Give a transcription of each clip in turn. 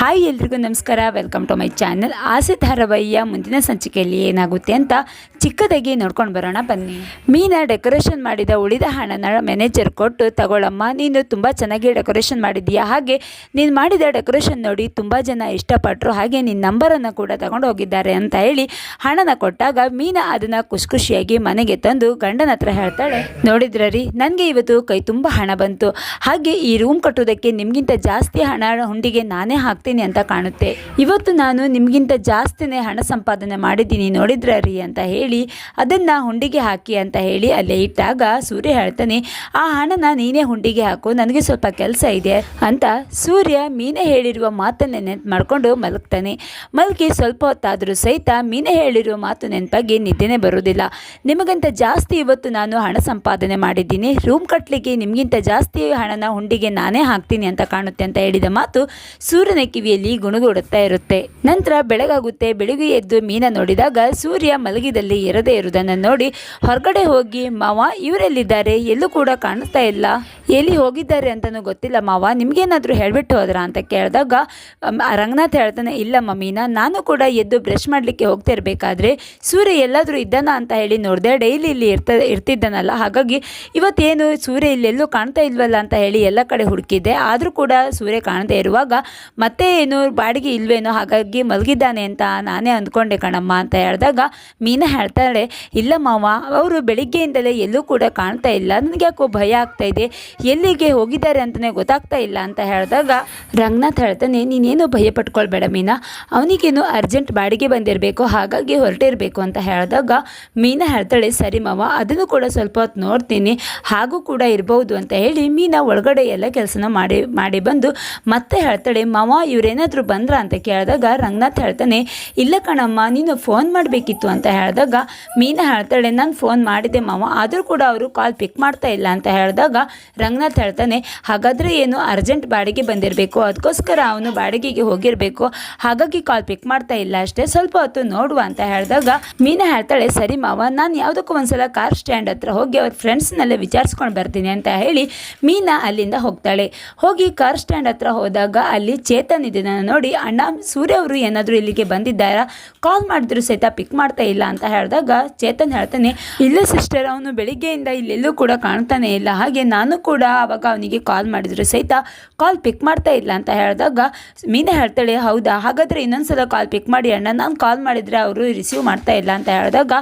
Hi ಎಲ್ರಿಗೂ ನಮಸ್ಕಾರ. Welcome to my channel ಆಸೆ ಧಾರಾವಾಹಿಯ ಮುಂದಿನ ಸಂಚಿಕೆಯಲ್ಲಿ ಏನಾಗುತ್ತೆ ಅಂತ ಚಿಕ್ಕದಾಗಿ ನೋಡ್ಕೊಂಡು ಬರೋಣ, ಬನ್ನಿ. ಮೀನ ಡೆಕೋರೇಷನ್ ಮಾಡಿದ ಉಳಿದ ಹಣನ ಮ್ಯಾನೇಜರ್ ಕೊಟ್ಟು ತಗೊಳ್ಳಮ್ಮ ನೀನು ತುಂಬ ಚೆನ್ನಾಗಿ ಡೆಕೋರೇಷನ್ ಮಾಡಿದ್ದೀಯಾ? ಹಾಗೆ ನೀನು ಮಾಡಿದ ಡೆಕೋರೇಷನ್ ನೋಡಿ ತುಂಬ ಜನ ಇಷ್ಟಪಟ್ಟರು ಹಾಗೆ ನಿನ್ನ ನಂಬರನ್ನು ಕೂಡ ತಗೊಂಡು ಹೋಗಿದ್ದಾರೆ ಅಂತ ಹೇಳಿ ಹಣನ ಕೊಟ್ಟಾಗ ಮೀನ ಅದನ್ನು ಖುಷಿ ಖುಷಿಯಾಗಿ ಮನೆಗೆ ತಂದು ಗಂಡನ ಹತ್ರ ಹೇಳ್ತಾಳೆ ನೋಡಿದ್ರ ರೀ ನನಗೆ ಇವತ್ತು ಕೈ ತುಂಬ ಹಣ ಬಂತು. ಹಾಗೆ ಈ ರೂಮ್ ಕಟ್ಟೋದಕ್ಕೆ ನಿಮಗಿಂತ ಜಾಸ್ತಿ ಹಣ ಹುಂಡಿಗೆ ನಾನೇ ಹಾಕ್ತೀನಿ ಅಂತ ಕಾಣುತ್ತೆ. ಇವತ್ತು ನಾನು ನಿಮಗಿಂತ ಜಾಸ್ತಿನೇ ಹಣ ಸಂಪಾದನೆ ಮಾಡಿದ್ದೀನಿ ನೋಡಿದ್ರ ರೀ ಅಂತ ಹೇಳಿ, ಅದನ್ನು ಹುಂಡಿಗೆ ಹಾಕಿ ಅಂತ ಹೇಳಿ ಅಲ್ಲೇ ಇಟ್ಟಾಗ ಸೂರ್ಯ ಹೇಳ್ತಾನೆ, ಆ ಹಣನ ನೀನೇ ಹುಂಡಿಗೆ ಹಾಕು, ನನಗೆ ಸ್ವಲ್ಪ ಕೆಲಸ ಇದೆ ಅಂತ ಸೂರ್ಯ ಮೀನೆ ಹೇಳಿರುವ ಮಾತನ್ನ ನೆನ್ಪು ಮಾಡಿಕೊಂಡು ಮಲಗ್ತಾನೆ. ಮಲಗಿ ಸ್ವಲ್ಪ ಹೊತ್ತಾದರೂ ಸಹಿತ ಮೀನೆ ಹೇಳಿರುವ ಮಾತು ನೆನಪಾಗಿ ನಿದ್ದೆನೇ ಬರೋದಿಲ್ಲ ನಿಮಗಂತ ಜಾಸ್ತಿ ಇವತ್ತು ನಾನು ಹಣ ಸಂಪಾದನೆ ಮಾಡಿದ್ದೀನಿ. ರೂಮ್ ಕಟ್ಟಲಿಕ್ಕೆ ನಿಮಗಿಂತ ಜಾಸ್ತಿ ಹಣನ ಹುಂಡಿಗೆ ನಾನೇ ಹಾಕ್ತೀನಿ ಅಂತ ಕಾಣುತ್ತೆ ಅಂತ ಹೇಳಿದ ಮಾತು ಸೂರ್ಯನ ಕಿವಿಯಲ್ಲಿ ಗುಣುಗೂಡುತ್ತಾ ಇರುತ್ತೆ. ನಂತರ ಬೆಳಗಾಗುತ್ತೆ, ಬೆಳಿಗ್ಗೆ ಎದ್ದು ಮೀನ ನೋಡಿದಾಗ ಸೂರ್ಯ ಮಲಗಿದಲ್ಲಿ ಇರದೇ ಇರುವುದನ್ನು ನೋಡಿ ಹೊರಗಡೆ ಹೋಗಿ, ಮಾವ, ಇವರೆಲ್ಲಿದ್ದಾರೆ? ಎಲ್ಲೂ ಕೂಡ ಕಾಣಿಸ್ತಾ ಇಲ್ಲ. ಎಲ್ಲಿ ಹೋಗಿದ್ದಾರೆ ಅಂತಲೂ ಗೊತ್ತಿಲ್ಲ ಮಾವ. ನಿಮಗೇನಾದರೂ ಹೇಳ್ಬಿಟ್ಟು ಹೋದ್ರಾ? ಅಂತ ಕೇಳಿದಾಗ ರಂಗನಾಥ್ ಹೇಳ್ತಾನೆ ಇಲ್ಲಮ್ಮ ಮೀನ ನಾನು ಕೂಡ ಎದ್ದು ಬ್ರಷ್ ಮಾಡಲಿಕ್ಕೆ ಹೋಗ್ತಾ ಇರಬೇಕಾದ್ರೆ ಸೂರ್ಯ ಎಲ್ಲಾದರೂ ಇದ್ದಾನ ಅಂತ ಹೇಳಿ ನೋಡಿದೆ, ಡೈಲಿ ಇಲ್ಲಿ ಇರ್ತ, ಇರ್ತಿದ್ದಾನಲ್ಲ. ಹಾಗಾಗಿ ಇವತ್ತೇನು ಸೂರ್ಯ ಇಲ್ಲೆಲ್ಲೂ ಕಾಣ್ತಾ ಇಲ್ವಲ್ಲ ಅಂತ ಹೇಳಿ ಎಲ್ಲ ಕಡೆ ಹುಡುಕಿದ್ದೆ. ಆದರೂ ಕೂಡ ಸೂರ್ಯ ಕಾಣದೇ ಇರುವಾಗ ಮತ್ತೆ ಏನು ಬಾಡಿಗೆ ಇಲ್ವೇನೋ, ಹಾಗಾಗಿ ಮಲಗಿದ್ದಾನೆ ಅಂತ ನಾನೇ ಅಂದ್ಕೊಂಡೆ ಕಣಮ್ಮ ಅಂತ ಹೇಳಿದಾಗ ಮೀನಾ ಹೇಳ್ತಾಳೆ, ಇಲ್ಲ ಮಾವ, ಅವರು ಬೆಳಿಗ್ಗೆಯಿಂದಲೇ ಎಲ್ಲೂ ಕೂಡ ಕಾಣ್ತಾ ಇಲ್ಲ ನನಗೆ ಯಾಕೋ ಭಯ ಆಗ್ತಾ ಇದೆ, ಎಲ್ಲಿಗೆ ಹೋಗಿದ್ದಾರೆ ಅಂತಲೇ ಗೊತ್ತಾಗ್ತಾ ಇಲ್ಲ ಅಂತ ಹೇಳಿದಾಗ ರಂಗನಾಥ್ ಹೇಳ್ತಾನೆ, ನೀನೇನು ಭಯ ಪಟ್ಕೊಳ್ಬೇಡ ಮೀನಾ, ಅವನಿಗೇನು ಅರ್ಜೆಂಟ್ ಬಾಡಿಗೆ ಬಂದಿರಬೇಕು, ಹಾಗಾಗಿ ಹೊರಟಿರಬೇಕು ಅಂತ ಹೇಳಿದಾಗ ಮೀನಾ ಹೇಳ್ತಾಳೆ, ಸರಿ ಮಾವ, ಅದನ್ನು ಕೂಡ ಸ್ವಲ್ಪ ಹೊತ್ತು ನೋಡ್ತೀನಿ, ಹಾಗೂ ಕೂಡ ಇರಬಹುದು ಅಂತ ಹೇಳಿ ಮೀನಾ ಒಳಗಡೆ ಎಲ್ಲ ಕೆಲಸನ ಮಾಡಿ ಮಾಡಿ ಬಂದು ಮತ್ತೆ ಹೇಳ್ತಾಳೆ, ಮಾವ ಇವರೇನಾದರೂ ಬಂದ್ರ ಅಂತ ಕೇಳಿದಾಗ ರಂಗನಾಥ್ ಹೇಳ್ತಾನೆ, ಇಲ್ಲ ಕಣಮ್ಮ, ನೀನು ಫೋನ್ ಮಾಡಬೇಕಿತ್ತು ಅಂತ ಹೇಳಿದಾಗ ಮೀನಾ ಹೇಳ್ತಾಳೆ, ನಾನು ಫೋನ್ ಮಾಡಿದೆ ಮಾವ, ಆದರೂ ಕೂಡ ಅವರು ಕಾಲ್ ಪಿಕ್ ಮಾಡ್ತಾ ಇಲ್ಲ ಅಂತ ಹೇಳಿದಾಗ ರಂಗನಾಥ್ ಹೇಳ್ತಾನೆ, ಹಾಗಾದರೆ ಏನು ಅರ್ಜೆಂಟ್ ಬಾಡಿಗೆ ಬಂದಿರಬೇಕು ಅದಕ್ಕೋಸ್ಕರ ಅವನು ಬಾಡಿಗೆಗೆ ಹೋಗಿರಬೇಕು, ಹಾಗಾಗಿ ಕಾಲ್ ಪಿಕ್ ಮಾಡ್ತಾ ಇಲ್ಲ ಅಷ್ಟೇ, ಸ್ವಲ್ಪ ಹೊತ್ತು ನೋಡುವ ಅಂತ ಹೇಳಿದಾಗ ಮೀನಾ ಹೇಳ್ತಾಳೆ, ಸರಿ ಮಾವ, ನಾನು ಯಾವುದಕ್ಕೂ ಒಂದ್ಸಲ ಕಾರ್ ಸ್ಟ್ಯಾಂಡ್ ಹತ್ರ ಹೋಗಿ ಅವ್ರ ಫ್ರೆಂಡ್ಸ್ನೆಲ್ಲ ವಿಚಾರಿಸ್ಕೊಂಡು ಬರ್ತೀನಿ ಅಂತ ಹೇಳಿ ಮೀನಾ ಅಲ್ಲಿಂದ ಹೋಗ್ತಾಳೆ, ಹೋಗಿ ಕಾರ್ ಸ್ಟ್ಯಾಂಡ್ ಹತ್ರ ಹೋದಾಗ ಅಲ್ಲಿ ಚೇತನ್ ಇದನ್ನು ನೋಡಿ, ಅಣ್ಣ, ಸೂರ್ಯ ಅವರು ಏನಾದರೂ ಇಲ್ಲಿಗೆ ಬಂದಿದ್ದಾರಾ? ಕಾಲ್ ಮಾಡಿದ್ರು ಸಹಿತ ಪಿಕ್ ಮಾಡ್ತಾ ಇಲ್ಲ ಅಂತ ಹೇಳಿದಾಗ ಚೇತನ್ ಹೇಳ್ತಾನೆ, ಇಲ್ಲ ಸಿಸ್ಟರ್ ಅವನು ಬೆಳಿಗ್ಗೆಯಿಂದ ಇಲ್ಲೆಲ್ಲೂ ಕೂಡ ಕಾಣ್ತಾನೆ ಇಲ್ಲ. ಹಾಗೆ ನಾನು ಕೂಡ ಅವಾಗ ಅವನಿಗೆ ಕಾಲ್ ಮಾಡಿದ್ರು ಸಹಿತ ಕಾಲ್ ಪಿಕ್ ಮಾಡ್ತಾ ಇಲ್ಲ ಅಂತ ಹೇಳಿದಾಗ ಮೀನಾ ಹೇಳ್ತಾಳೆ, ಹೌದಾ? ಹಾಗಾದರೆ ಇನ್ನೊಂದ್ಸಲ ಕಾಲ್ ಪಿಕ್ ಮಾಡಿ, ಅಣ್ಣ, ನಾನು ಕಾಲ್ ಮಾಡಿದರೆ ಅವರು ರಿಸೀವ್ ಮಾಡ್ತಾ ಇಲ್ಲ ಅಂತ ಹೇಳಿದಾಗ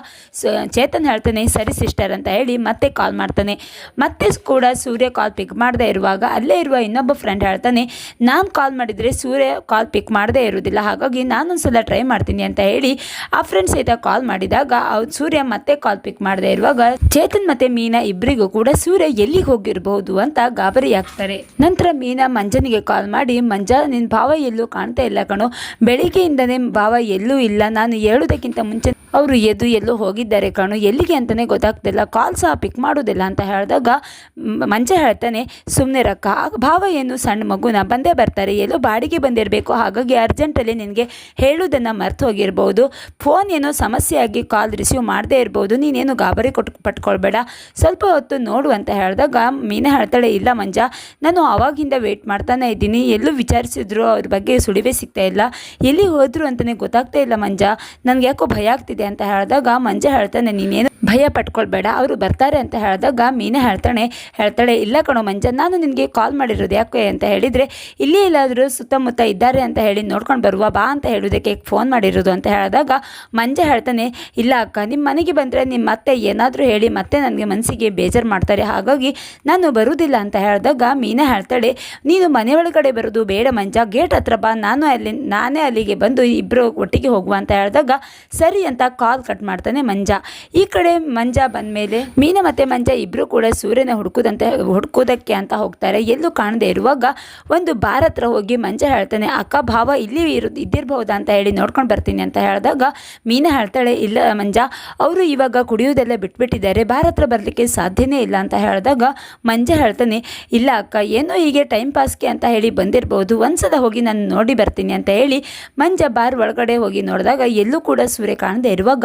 ಚೇತನ್ ಹೇಳ್ತಾನೆ, ಸರಿ ಸಿಸ್ಟರ್ ಅಂತ ಹೇಳಿ ಮತ್ತೆ ಕಾಲ್ ಮಾಡ್ತಾನೆ. ಮತ್ತೆ ಕೂಡ ಸೂರ್ಯ ಕಾಲ್ ಪಿಕ್ ಮಾಡದೇ ಇರುವಾಗ, ಅಲ್ಲೇ ಇರುವ ಇನ್ನೊಬ್ಬ ಫ್ರೆಂಡ್ ಹೇಳ್ತಾನೆ, ನಾನು ಕಾಲ್ ಮಾಡಿದರೆ ಸೂರ್ಯ ಕಾಲ್ ಪಿಕ್ ಮಾಡದೇ ಇರುವುದಿಲ್ಲ. ಹಾಗಾಗಿ ನಾನೊಂದ್ಸಲ ಟ್ರೈ ಮಾಡ್ತೀನಿ ಅಂತ ಹೇಳಿ ಆ ಫ್ರೆಂಡ್ ಸಹಿತ ಕಾಲ್ ಮಾಡಿದಾಗ ಸೂರ್ಯ ಮತ್ತೆ ಕಾಲ್ ಪಿಕ್ ಮಾಡದೇ ಇರುವಾಗ ಚೇತನ್ ಮತ್ತೆ ಮೀನಾ ಇಬ್ಬರಿಗೂ ಕೂಡ ಸೂರ್ಯ ಎಲ್ಲಿಗೆ ಹೋಗಿರಬಹುದು ಅಂತ ಗಾಬರಿ ಆಗ್ತಾರೆ. ನಂತರ ಮೀನಾ ಮಂಜನಿಗೆ ಕಾಲ್ ಮಾಡಿ, ಮಂಜ ನಿನ್ನ ಭಾವ ಎಲ್ಲೂ ಕಾಣ್ತಾ ಇಲ್ಲ ಕಣೋ. ಬೆಳಿಗ್ಗೆಯಿಂದನೇ ಭಾವ ಎಲ್ಲೂ ಇಲ್ಲ. ನಾನು ಹೇಳೋದಕ್ಕಿಂತ ಮುಂಚೆ ಅವರು ಎದ್ದು ಎಲ್ಲೋ ಹೋಗಿದ್ದಾರೆ ಕಣು. ಎಲ್ಲಿಗೆ ಅಂತಲೇ ಗೊತ್ತಾಗ್ತಿಲ್ಲ. ಕಾಲ್ ಸಹ ಪಿಕ್ ಮಾಡೋದಿಲ್ಲ ಅಂತ ಹೇಳಿದಾಗ ಮಂಜ ಹೇಳ್ತಾನೆ ಸುಮ್ಮನೆ ರಕ್ಕ ಭಾವ ಏನು? ಸಣ್ಣ ಮಗುನ? ಬಂದೇ ಬರ್ತಾರೆ. ಎಲ್ಲೋ ಬಾಡಿಗೆ ಬಂದಿರಬೇಕು. ಹಾಗಾಗಿ ಅರ್ಜೆಂಟಲ್ಲಿ ನಿನಗೆ ಹೇಳೋದನ್ನು ಮರ್ತು ಹೋಗಿರ್ಬೋದು. ಫೋನ್ ಏನೋ ಸಮಸ್ಯೆಯಾಗಿ ಕಾಲ್ ರಿಸೀವ್ ಮಾಡದೇ ಇರ್ಬೋದು. ನೀನೇನು ಗಾಬರಿ ಕೊಟ್ಟು ಪಟ್ಕೊಳ್ಬೇಡ. ಸ್ವಲ್ಪ ಹೊತ್ತು ನೋಡು ಅಂತ ಹೇಳಿದಾಗ ಮೀನ ಹೇಳ್ತಾಳೆ, ಇಲ್ಲ ಮಂಜ. ನಾನು ಆವಾಗಿಂದ ವೇಟ್ ಮಾಡ್ತಾನೆ ಇದ್ದೀನಿ. ಎಲ್ಲೂ ವಿಚಾರಿಸಿದ್ರು. ಅವ್ರ ಬಗ್ಗೆ ಸುಳಿವೆ ಸಿಗ್ತಾ ಇಲ್ಲ. ಎಲ್ಲಿ ಹೋದರು ಅಂತಲೇ ಗೊತ್ತಾಗ್ತಾ ಇಲ್ಲ ಮಂಜ. ನನಗೆ ಯಾಕೋ ಭಯ ಆಗ್ತಿದೆ ಅಂತ ಹೇಳಿದಾಗ ಮಂಜ ಹೇಳ್ತಾನೆ, ನೀನೇನು ಭಯ ಪಟ್ಕೊಳ್ಬೇಡ, ಅವರು ಬರ್ತಾರೆ ಅಂತ ಹೇಳಿದಾಗ ಮೀನಾ ಹೇಳ್ತಾನೆ, ಹೇಳ್ತಾಳೆ, ಇಲ್ಲ ಕಣೋ ಮಂಜ, ನಾನು ನಿನಗೆ ಕಾಲ್ ಮಾಡಿರೋದು ಯಾಕೆ ಅಂತ ಹೇಳಿದರೆ, ಇಲ್ಲಿ ಎಲ್ಲಾದರೂ ಸುತ್ತಮುತ್ತ ಇದ್ದಾರೆ ಅಂತ ಹೇಳಿ ನೋಡ್ಕೊಂಡು ಬರುವ, ಬಾ ಅಂತ ಹೇಳೋದಕ್ಕೆ ಫೋನ್ ಮಾಡಿರೋದು ಅಂತ ಹೇಳಿದಾಗ ಮಂಜ ಹೇಳ್ತಾನೆ, ಇಲ್ಲ ಅಕ್ಕ ನಿಮ್ಮ ಮನೆಗೆ ಬಂದರೆ ನಿಮ್ಮ ಅತ್ತೆ ಏನಾದರೂ ಹೇಳಿ, ಮತ್ತೆ ನನಗೆ ಮನಸ್ಸಿಗೆ ಬೇಜಾರು ಮಾಡ್ತಾರೆ, ಹಾಗಾಗಿ ನಾನು ಬರುವುದಿಲ್ಲ ಅಂತ ಹೇಳಿದಾಗ ಮೀನಾ ಹೇಳ್ತಾಳೆ, ನೀನು ಮನೆ ಒಳಗಡೆ ಬರೋದು ಬೇಡ ಮಂಜ, ಗೇಟ್ ಹತ್ರ ಬಾ, ನಾನು ಅಲ್ಲಿ, ನಾನೇ ಅಲ್ಲಿಗೆ ಬಂದು ಇಬ್ಬರು ಒಟ್ಟಿಗೆ ಹೋಗುವ ಅಂತ ಹೇಳಿದಾಗ, ಸರಿ ಅಂತ ಕಾಲ್ ಕಟ್ ಮಾಡ್ತಾನೆ ಮಂಜ. ಈ ಕಡೆ ಮಂಜ ಬಂದಮೇಲೆ ಮೀನ ಮತ್ತೆ ಮಂಜ ಇಬ್ಬರು ಕೂಡ ಸೂರ್ಯನ ಹುಡುಕುದಂತೆ, ಹುಡುಕೋದಕ್ಕೆ ಅಂತ ಹೋಗ್ತಾರೆ. ಎಲ್ಲೂ ಕಾಣದೇ ಇರುವಾಗ ಒಂದು ಬಾರ್ ಹತ್ರ ಹೋಗಿ ಮಂಜ ಹೇಳ್ತಾನೆ, ಅಕ್ಕ, ಭಾವ ಇಲ್ಲಿ ಇರು, ಇದ್ದಿರಬಹುದಾ ಅಂತ ಹೇಳಿ ನೋಡ್ಕೊಂಡು ಬರ್ತೀನಿ ಅಂತ ಹೇಳಿದಾಗ ಮೀನ ಹೇಳ್ತಾಳೆ, ಇಲ್ಲ ಮಂಜ, ಅವರು ಇವಾಗ ಕುಡಿಯೋದೆಲ್ಲ ಬಿಟ್ಬಿಟ್ಟಿದ್ದಾರೆ, ಬಾರ್ ಹತ್ರ ಬರಲಿಕ್ಕೆ ಸಾಧ್ಯನೇ ಇಲ್ಲ ಅಂತ ಹೇಳಿದಾಗ ಮಂಜ ಹೇಳ್ತಾನೆ, ಇಲ್ಲ ಅಕ್ಕ, ಏನೋ ಹೀಗೆ ಟೈಮ್ ಪಾಸ್ಗೆ ಅಂತ ಹೇಳಿ ಬಂದಿರಬಹುದು ಒಂದ್ಸಲ ಹೋಗಿ ನಾನು ನೋಡಿ ಬರ್ತೀನಿ ಅಂತ ಹೇಳಿ ಮಂಜ ಬಾರ್ ಒಳಗಡೆ ಹೋಗಿ ನೋಡಿದಾಗ ಎಲ್ಲೂ ಕೂಡ ಸೂರ್ಯ ಕಾಣದೇ ಇರುವಾಗ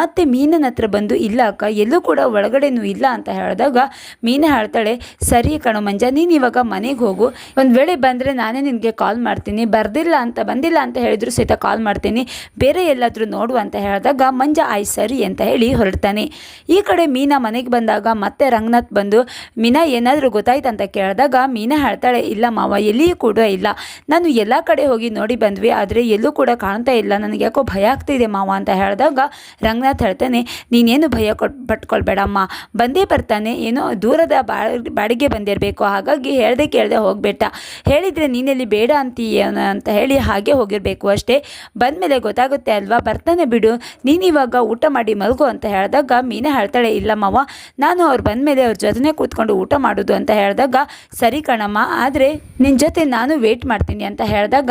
ಮತ್ತೆ ಮೀನನ ಹತ್ರ ಬಂದು, ಇಲ್ಲ ಅಕ್ಕ, ಎಲ್ಲೂ ಕೂಡ ಒಳಗಡೆನೂ ಇಲ್ಲ ಅಂತ ಹೇಳಿದಾಗ ಮೀನು ಹೇಳ್ತಾಳೆ, ಸರಿ ಕಣೋ ಮಂಜ, ನೀನು ಇವಾಗ ಮನೆಗೆ ಹೋಗು. ಒಂದು ವೇಳೆ ಬಂದರೆ ನಾನೇ ನಿನಗೆ ಕಾಲ್ ಮಾಡ್ತೀನಿ. ಬರ್ದಿಲ್ಲ ಅಂತ, ಬಂದಿಲ್ಲ ಅಂತ ಹೇಳಿದ್ರು ಸಹಿತ ಕಾಲ್ ಮಾಡ್ತೀನಿ. ಬೇರೆ ಎಲ್ಲಾದರೂ ನೋಡು ಅಂತ ಹೇಳಿದಾಗ ಮಂಜ, ಆಯ್, ಸರಿ ಅಂತ ಹೇಳಿ ಹೊರಡ್ತಾನೆ. ಈ ಕಡೆ ಮೀನಾ ಮನೆಗೆ ಬಂದಾಗ ಮತ್ತೆ ರಂಗನಾಥ್ ಬಂದು, ಮೀನಾ, ಏನಾದರೂ ಗೊತ್ತಾಯ್ತು ಅಂತ ಕೇಳಿದಾಗ ಮೀನಾ ಹೇಳ್ತಾಳೆ, ಇಲ್ಲ ಮಾವ, ಎಲ್ಲಿಯೂ ಕೂಡ ಇಲ್ಲ. ನಾನು ಎಲ್ಲ ಕಡೆ ಹೋಗಿ ನೋಡಿ ಬಂದ್ವಿ, ಆದರೆ ಎಲ್ಲೂ ಕೂಡ ಕಾಣ್ತಾ ಇಲ್ಲ. ನನಗೆ ಯಾಕೋ ಭಯ ಆಗ್ತಿದೆ ಮಾವ ಅಂತ ಹೇಳಿದಾಗ ರಂಗನಾಥ್ ಹೇಳ್ತಾನೆ, ನೀನೇನು ಭಯ ಕೊಟ್, ಪಟ್ಕೊಳ್ಬೇಡಮ್ಮ. ಬಂದೇ ಬರ್ತಾನೆ, ಏನೋ ದೂರದ ಬಾಡಿಗೆ ಬಂದಿರಬೇಕು. ಹಾಗಾಗಿ ಹೇಳ್ದೆ ಕೇಳದೆ ಹೋಗ್ಬೇಟ ಹೇಳಿದರೆ ನೀನಲ್ಲಿ ಬೇಡ ಅಂತೀಯ ಅಂತ ಹೇಳಿ ಹಾಗೆ ಹೋಗಿರಬೇಕು ಅಷ್ಟೇ. ಬಂದಮೇಲೆ ಗೊತ್ತಾಗುತ್ತೆ ಅಲ್ವಾ? ಬರ್ತಾನೆ ಬಿಡು. ನೀನು ಇವಾಗ ಊಟ ಮಾಡಿ ಮಲ್ಗು ಅಂತ ಹೇಳಿದಾಗ ಮೀನಾ ಹೇಳ್ತಾಳೆ, ಇಲ್ಲ ಮಾವ, ನಾನು ಅವ್ರು ಬಂದಮೇಲೆ ಅವ್ರ ಜೊತೆನೇ ಕೂತ್ಕೊಂಡು ಊಟ ಮಾಡೋದು ಅಂತ ಹೇಳಿದಾಗ, ಸರಿ ಕಣಮ್ಮ, ಆದರೆ ನಿನ್ನ ಜೊತೆ ನಾನು ವೇಟ್ ಮಾಡ್ತೀನಿ ಅಂತ ಹೇಳಿದಾಗ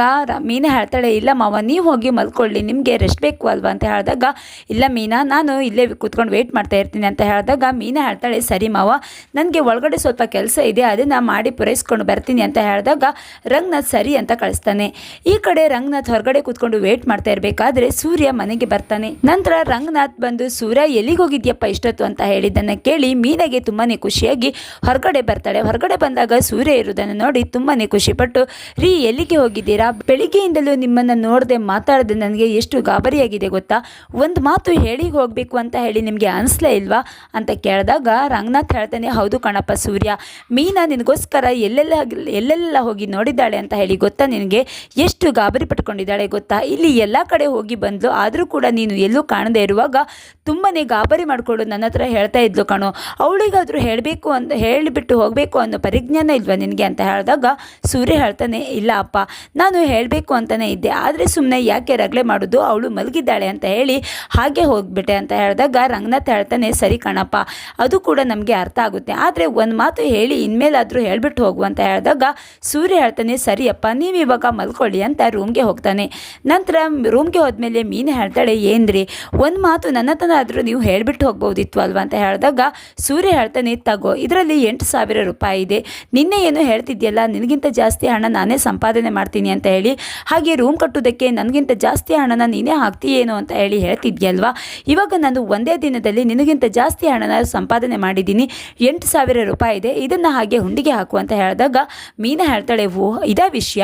ಮೀನ ಹೇಳ್ತಾಳೆ, ಇಲ್ಲ ಮಾವ, ನೀವು ಹೋಗಿ ಮಲ್ಕೊಳ್ಳಿ, ನಿಮಗೆ ರೆಸ್ಟ್ ಬೇಕು ಅಲ್ವಾ? ಅಂತ ಹೇಳಿದಾಗ ಇಲ್ಲ ಮೀನಾ, ನಾನು ಇಲ್ಲೇ ಕೂತ್ಕೊಂಡು ವೇಟ್ ಮಾಡ್ತಾ ಇರ್ತೀನಿ ಅಂತ ಹೇಳಿದಾಗ ಮೀನಾ ಹೇಳ್ತಾಳೆ, ಸರಿ ಮಾವ, ನನಗೆ ಒಳಗಡೆ ಸ್ವಲ್ಪ ಕೆಲಸ ಇದೆ, ಅದನ್ನು ಮಾಡಿ ಪೂರೈಸ್ಕೊಂಡು ಬರ್ತೀನಿ ಅಂತ ಹೇಳಿದಾಗ ರಂಗನಾಥ್ ಸರಿ ಅಂತ ಕಳಿಸ್ತಾನೆ. ಈ ಕಡೆ ರಂಗನಾಥ್ ಹೊರಗಡೆ ಕೂತ್ಕೊಂಡು ವೆಯ್ಟ್ ಮಾಡ್ತಾ ಇರಬೇಕಾದ್ರೆ ಸೂರ್ಯ ಮನೆಗೆ ಬರ್ತಾನೆ. ನಂತರ ರಂಗನಾಥ್ ಬಂದು, ಸೂರ್ಯ, ಎಲ್ಲಿಗೆ ಹೋಗಿದ್ಯಪ್ಪ ಇಷ್ಟೊತ್ತು? ಅಂತ ಹೇಳಿದ್ದನ್ನು ಕೇಳಿ ಮೀನಾಗೆ ತುಂಬಾನೇ ಖುಷಿಯಾಗಿ ಹೊರಗಡೆ ಬರ್ತಾಳೆ. ಹೊರಗಡೆ ಬಂದಾಗ ಸೂರ್ಯ ಇರುವುದನ್ನು ನೋಡಿ ತುಂಬಾನೇ ಖುಷಿಪಟ್ಟು, ರೀ, ಎಲ್ಲಿಗೆ ಹೋಗಿದ್ದೀರಾ? ಬೆಳಿಗ್ಗೆಯಿಂದಲೂ ನಿಮ್ಮನ್ನು ನೋಡದೆ ಮಾತಾಡದೆ ನನಗೆ ಎಷ್ಟು ಗಾಬರಿಯಾಗಿದೆ ಗೊತ್ತಾ? ಒಂದು ಮಾತು ಹೇಳಿ ಹೋಗಬೇಕು ಅಂತ ಹೇಳಿ ನಿಮಗೆ ಅನಿಸ್ಲೇ ಇಲ್ವಾ ಅಂತ ಕೇಳಿದಾಗ ರಂಗನಾಥ್ ಹೇಳ್ತಾನೆ, ಹೌದು ಕಣಪ್ಪ ಸೂರ್ಯ, ಮೀನಾ ನಿನಗೋಸ್ಕರ ಎಲ್ಲೆಲ್ಲ ಎಲ್ಲೆಲ್ಲ ಹೋಗಿ ನೋಡಿದ್ದಾಳೆ ಅಂತ ಹೇಳಿ ಗೊತ್ತಾ ನಿನಗೆ? ಎಷ್ಟು ಗಾಬರಿ ಪಟ್ಕೊಂಡಿದ್ದಾಳೆ ಗೊತ್ತಾ? ಇಲ್ಲಿ ಎಲ್ಲ ಕಡೆ ಹೋಗಿ ಬಂದ್ಲು, ಆದರೂ ಕೂಡ ನೀನು ಎಲ್ಲೂ ಕಾಣದೇ ಇರುವಾಗ ತುಂಬನೇ ಗಾಬರಿ ಮಾಡಿಕೊಂಡು ನನ್ನ ಹತ್ರ ಹೇಳ್ತಾ ಇದ್ಲು ಕಣೋ. ಅವಳಿಗಾದರೂ ಹೇಳಬೇಕು ಅಂತ ಹೇಳಿಬಿಟ್ಟು ಹೋಗಬೇಕು ಅನ್ನೋ ಪರಿಜ್ಞಾನ ಇಲ್ವಾ ನಿನಗೆ? ಅಂತ ಹೇಳಿದಾಗ ಸೂರ್ಯ ಹೇಳ್ತಾನೆ, ಇಲ್ಲ ಅಪ್ಪ, ನಾನು ಹೇಳಬೇಕು ಅಂತಲೇ ಇದ್ದೆ, ಆದರೆ ಸುಮ್ಮನೆ ಯಾಕೆ ರಗಳೆ ಮಾಡೋದು? ಅವಳು ಮಲಗಿದ್ದಾಳೆ ಅಂತ ಹೇಳಿ ಹಾಗೆ ಹೋಗ್ಬಿಟ್ಟೆ ಅಂತ ಹೇಳಿದಾಗ ರಂಗನಾಥ್ ಹೇಳ್ತಾನೆ, ಸರಿ ಕಣಪ್ಪ, ಅದು ಕೂಡ ನಮಗೆ ಅರ್ಥ ಆಗುತ್ತೆ. ಆದರೆ ಒಂದು ಮಾತು ಹೇಳಿ, ಇನ್ಮೇಲಾದರೂ ಹೇಳ್ಬಿಟ್ಟು ಹೋಗು ಅಂತ ಹೇಳಿದಾಗ ಸೂರ್ಯ ಹೇಳ್ತಾನೆ, ಸರಿಯಪ್ಪ, ನೀವು ಇವಾಗ ಮಲ್ಕೊಳ್ಳಿ ಅಂತ ರೂಮ್ಗೆ ಹೋಗ್ತಾನೆ. ನಂತರ ರೂಮ್ಗೆ ಹೋದ್ಮೇಲೆ ಮೀನು ಹೇಳ್ತಾಳೆ, ಏನ್ರಿ, ಒಂದು ಮಾತು ನನ್ನ ಹತ್ರ ಆದರೂ ನೀವು ಹೇಳಿಬಿಟ್ಟು ಹೋಗ್ಬೋದಿತ್ತು ಅಲ್ವಾ? ಅಂತ ಹೇಳಿದಾಗ ಸೂರ್ಯ ಹೇಳ್ತಾನೆ, ತಗೋ, ಇದರಲ್ಲಿ ಎಂಟು ಸಾವಿರ ರೂಪಾಯಿ ಇದೆ. ನಿನ್ನೆ ಏನು ಹೇಳ್ತಿದ್ಯಲ್ಲ, ನಿನಗಿಂತ ಜಾಸ್ತಿ ಹಣ ನಾನೇ ಸಂಪಾದನೆ ಮಾಡ್ತೀನಿ ಅಂತ ಹೇಳಿ. ಹಾಗೆ ರೂಮ್ ಕಟ್ಟೋದಕ್ಕೆ ನನಗಿಂತ ಜಾಸ್ತಿ ಹಣನ ನೀನೇ ಹಾಕ್ತೀಯೇನೋ ಅಂತ ಹೇಳಿ ಹೇಳ್ತಿದ್ಯಲ್ವಾ ಇವಾಗ ನಾನು ಒಂದೇ ದಿನದಲ್ಲಿ ನಿನಗಿಂತ ಜಾಸ್ತಿ ಹಣನ ಸಂಪಾದನೆ ಮಾಡಿದ್ದೀನಿ. ಎಂಟು ಸಾವಿರ ರೂಪಾಯಿ ಇದೆ. ಇದನ್ನು ಹಾಗೆ ಹುಂಡಿಗೆ ಹಾಕು ಅಂತ ಹೇಳಿದಾಗ ಮೀನಾ ಹೇಳ್ತಾಳೆ, ಓ, ಇದೇ ವಿಷಯ?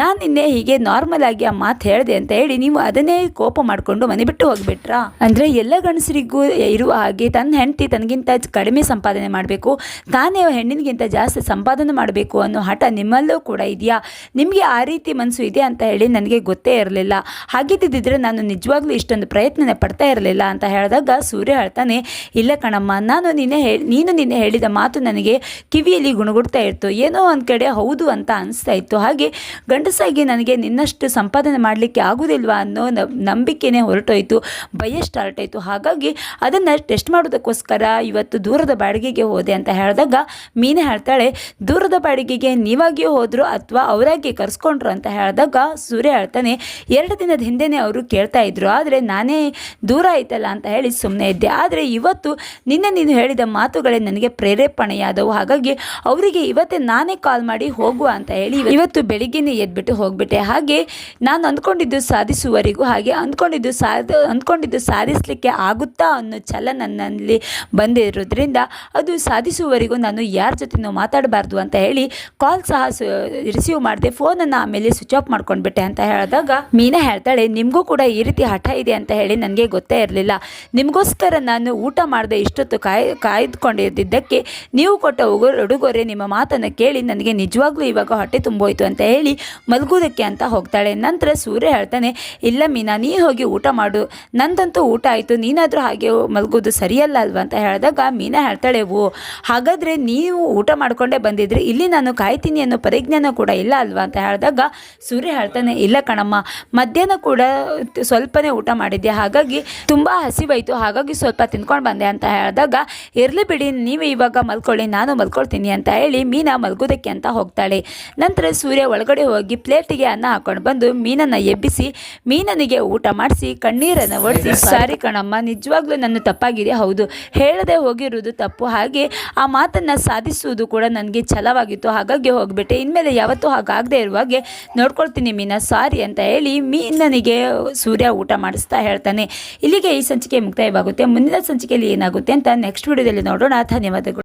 ನಾನು ನಿನ್ನೆ ಹೀಗೆ ನಾರ್ಮಲ್ ಆಗಿ ಆ ಮಾತು ಹೇಳಿದೆ ಅಂತ ಹೇಳಿ ನೀವು ಅದನ್ನೇ ಕೋಪ ಮಾಡಿಕೊಂಡು ಮನೆ ಬಿಟ್ಟು ಹೋಗ್ಬಿಟ್ರಾ? ಅಂದರೆ ಎಲ್ಲ ಗಂಡಸರಿಗೂ ಇರುವ ಹಾಗೆ ತನ್ನ ಹೆಂಡತಿ ತನಗಿಂತ ಕಡಿಮೆ ಸಂಪಾದನೆ ಮಾಡಬೇಕು. ತಾನೇ ಹೆಣ್ಣಿನಗಿಂತ ಜಾಸ್ತಿ ಸಂಪಾದನೆ ಮಾಡಬೇಕು ಅನ್ನೋ ಹಠ ನಿಮ್ಮಲ್ಲೂ ಕೂಡ ಇದೆಯಾ? ನಿಮಗೆ ಆ ರೀತಿ ಮನಸ್ಸು ಇದೆ ಅಂತ ಹೇಳಿ ನನಗೆ ಗೊತ್ತೇ ಇರಲಿಲ್ಲ. ಹಾಗಿದ್ದಿದ್ದರೆ ನಾನು ನಿಜವಾಗ್ಲೂ ಇಷ್ಟೊಂದು ಪ್ರಯತ್ನನೇ ಪಡ್ತಾ ಇರಲಿಲ್ಲ ಅಂತ ಹೇಳಿದಾಗ ಸೂರ್ಯ ಹೇಳ್ತಾನೆ, ಇಲ್ಲ ಕಣಮ್ಮ, ನಾನು ನಿನ್ನೆ ಹೇಳಿ ನೀನು ನಿನ್ನೆ ಹೇಳಿದ ಮಾತು ನನಗೆ ಕಿವಿಯಲ್ಲಿ ಗುಣಗುಡ್ತಾ ಇತ್ತು. ಏನೋ ಒಂದು ಕಡೆ ಹೌದು ಅಂತ ಅನಿಸ್ತಾ ಇತ್ತು. ಹಾಗೆ ಗಂಡಸಾಗಿ ನನಗೆ ನಿನ್ನಷ್ಟು ಸಂಪಾದನೆ ಮಾಡಲಿಕ್ಕೆ ಆಗೋದಿಲ್ವಾ ಅನ್ನೋ ನಂಬಿಕೆನೇ ಹೊರಟೋಯ್ತು, ಭಯ ಸ್ಟಾರ್ಟ್ ಆಯಿತು ಹಾಗಾಗಿ ಅದನ್ನು ಟೆಸ್ಟ್ ಮಾಡೋದಕ್ಕೋಸ್ಕರ ಇವತ್ತು ದೂರದ ಬಾಡಿಗೆಗೆ ಹೋದೆ ಅಂತ ಹೇಳಿದಾಗ ಮೀನೆ ಹೇಳ್ತಾಳೆ, ದೂರದ ಬಾಡಿಗೆಗೆ ನೀವಾಗಿಯೂ ಹೋದರು ಅಥವಾ ಅವರಾಗಿ ಕರೆಸ್ಕೊಂಡ್ರು? ಅಂತ ಹೇಳಿದಾಗ ಸೂರ್ಯ ಹೇಳ್ತಾನೆ, ಎರಡು ದಿನದ ಹಿಂದೆನೇ ಅವರು ಕೇಳ್ತಾ ಇದ್ರು. ಆದರೆ ನಾನೇ ದೂರ ಆಯ್ತಲ್ಲ ಅಂತ ಹೇಳಿ ಸುಮ್ಮನೆ ಇದ್ದೆ. ಆದರೆ ಇವತ್ತು ನಿನ್ನೆ ನೀನು ಹೇಳಿದ ಮಾತುಗಳೇ ನನಗೆ ಪ್ರೇರೇಪಣೆಯಾದವು. ಹಾಗಾಗಿ ಅವರಿಗೆ ಇವತ್ತೇ ನಾನೇ ಕಾಲ್ ಮಾಡಿ ಹೋಗುವ ಅಂತ ಹೇಳಿ ಇವತ್ತು ಬೆಳಿಗ್ಗೆನೇ ಎದ್ಬಿಟ್ಟು ಹೋಗ್ಬಿಟ್ಟೆ. ಹಾಗೆ ನಾನು ಅಂದ್ಕೊಂಡಿದ್ದು ಸಾಧಿಸುವವರೆಗೂ ಹಾಗೆ ಅಂದ್ಕೊಂಡಿದ್ದು ಸಾಧ, ಅಂದ್ಕೊಂಡಿದ್ದು ಸಾಧಿಸಲಿಕ್ಕೆ ಆಗುತ್ತಾ ಅನ್ನೋ ಛಲ ನನ್ನಲ್ಲಿ ಬಂದಿರೋದ್ರಿಂದ ಅದು ಸಾಧಿಸುವವರೆಗೂ ನಾನು ಯಾರ ಜೊತೆನೂ ಮಾತಾಡಬಾರ್ದು ಅಂತ ಹೇಳಿ ಕಾಲ್ ಸಹ ರಿಸೀವ್ ಮಾಡಿದೆ. ಫೋನನ್ನು ಆಮೇಲೆ ಸ್ವಿಚ್ ಆಫ್ ಮಾಡ್ಕೊಂಡ್ಬಿಟ್ಟೆ ಅಂತ ಹೇಳಿದಾಗ ಮೀನಾ ಹೇಳ್ತಾಳೆ, ನಿಮಗೂ ಕೂಡ ಈ ರೀತಿ ಹಠ ಇದೆ ಅಂತ ನನಗೆ ಗೊತ್ತೇ ಇರಲಿಲ್ಲ. ನಿಮಗೋಸ್ಕರ ನಾನು ಊಟ ಮಾಡದೆ ಇಷ್ಟೊತ್ತು ಕಾಯ್ ಕಾಯ್ದುಕೊಂಡಿದ್ದಕ್ಕೆ ನೀವು ಕೊಟ್ಟ ಉಡುಗೊರೆ ನಿಮ್ಮ ಮಾತನ್ನು ಕೇಳಿ ನನಗೆ ನಿಜವಾಗ್ಲೂ ಇವಾಗ ಹೊಟ್ಟೆ ತುಂಬೋಯ್ತು ಅಂತ ಹೇಳಿ ಮಲಗೋದಕ್ಕೆ ಅಂತ ಹೋಗ್ತಾಳೆ. ನಂತರ ಸೂರ್ಯ ಹೇಳ್ತಾನೆ, ಇಲ್ಲ ಮೀನಾ, ನೀ ಹೋಗಿ ಊಟ ಮಾಡು. ನಂದಂತೂ ಊಟ ಆಯಿತು, ನೀನಾದರೂ ಹಾಗೆ ಮಲಗೋದು ಸರಿಯಲ್ಲ ಅಲ್ವಾ ಅಂತ ಹೇಳಿದಾಗ ಮೀನಾ ಹೇಳ್ತಾಳೆ, ಓ, ಹಾಗಾದರೆ ನೀವು ಊಟ ಮಾಡಿಕೊಂಡೇ ಬಂದಿದ್ರೆ, ಇಲ್ಲಿ ನಾನು ಕಾಯ್ತೀನಿ ಅನ್ನೋ ಪರಿಜ್ಞಾನ ಕೂಡ ಇಲ್ಲ ಅಲ್ವಾ ಅಂತ ಹೇಳಿದಾಗ ಸೂರ್ಯ ಹೇಳ್ತಾನೆ, ಇಲ್ಲ ಕಣಮ್ಮ, ಮಧ್ಯಾಹ್ನ ಕೂಡ ಸ್ವಲ್ಪನೇ ಊಟ ಮಾಡಿದ್ದೆ ಹಾಗಾಗಿ ತುಂಬ ಹಸಿವಾಯಿತು. ಹಾಗಾಗಿ ಸ್ವಲ್ಪ ತಿನ್ಕೊಂಡು ಬಂದೆ ಅಂತ ಹೇಳಿದಾಗ ಇರಲಿ ಬಿಡಿ ನೀವು ಇವಾಗ ಮಲ್ಕೊಳ್ಳಿ ನಾನು ಮಲ್ಕೊಳ್ತೀನಿ ಅಂತ ಹೇಳಿ ಮೀನಾ ಮಲ್ಗೋದಕ್ಕೆ ಅಂತ ಹೋಗ್ತಾಳೆ. ನಂತರ ಸೂರ್ಯ ಒಳಗಡೆ ಹೋಗಿ ಪ್ಲೇಟಿಗೆ ಅನ್ನ ಹಾಕೊಂಡು ಬಂದು ಮೀನನ್ನು ಎಬ್ಬಿಸಿ ಮೀನನಿಗೆ ಊಟ ಮಾಡಿಸಿ ಕಣ್ಣೀರನ್ನು ಒಡಿಸಿ ಸಾರಿ ಕಣಮ್ಮ ನಿಜವಾಗ್ಲೂ ನನ್ನ ತಪ್ಪಾಗಿದೆ. ಹೌದು ಹೇಳದೆ ಹೋಗಿರುವುದು ತಪ್ಪು. ಹಾಗೆ ಆ ಮಾತನ್ನು ಸಾಧಿಸುವುದು ಕೂಡ ನನಗೆ ಛಲವಾಗಿತ್ತು. ಹಾಗಾಗಿ ಹೋಗ್ಬಿಟ್ಟೆ. ಇನ್ಮೇಲೆ ಯಾವತ್ತೂ ಹಾಗಾಗದೇ ಇರುವಾಗೆ ನೋಡ್ಕೊಳ್ತೀನಿ ಮೀನಾ ಸಾರಿ ಅಂತ ಹೇಳಿ ಮೀನನಿಗೆ ಸೂರ್ಯ ಊಟ ಮಾಡಿಸ್ತಾ ಹೇಳ್ತಾನೆ ಇಲ್ಲಿಗೆ ಈ ಸಂಚಿಕೆ ಮುಕ್ತಾಯವಾಗುತ್ತೆ. ಮುಂದಿನ ಸಂಚಿಕೆಯಲ್ಲಿ ಏನಾಗುತ್ತೆ ಅಂತ ನೆಕ್ಸ್ಟ್ ವಿಡಿಯೋದಲ್ಲಿ ನೋಡೋಣ. ಧನ್ಯವಾದಗಳು.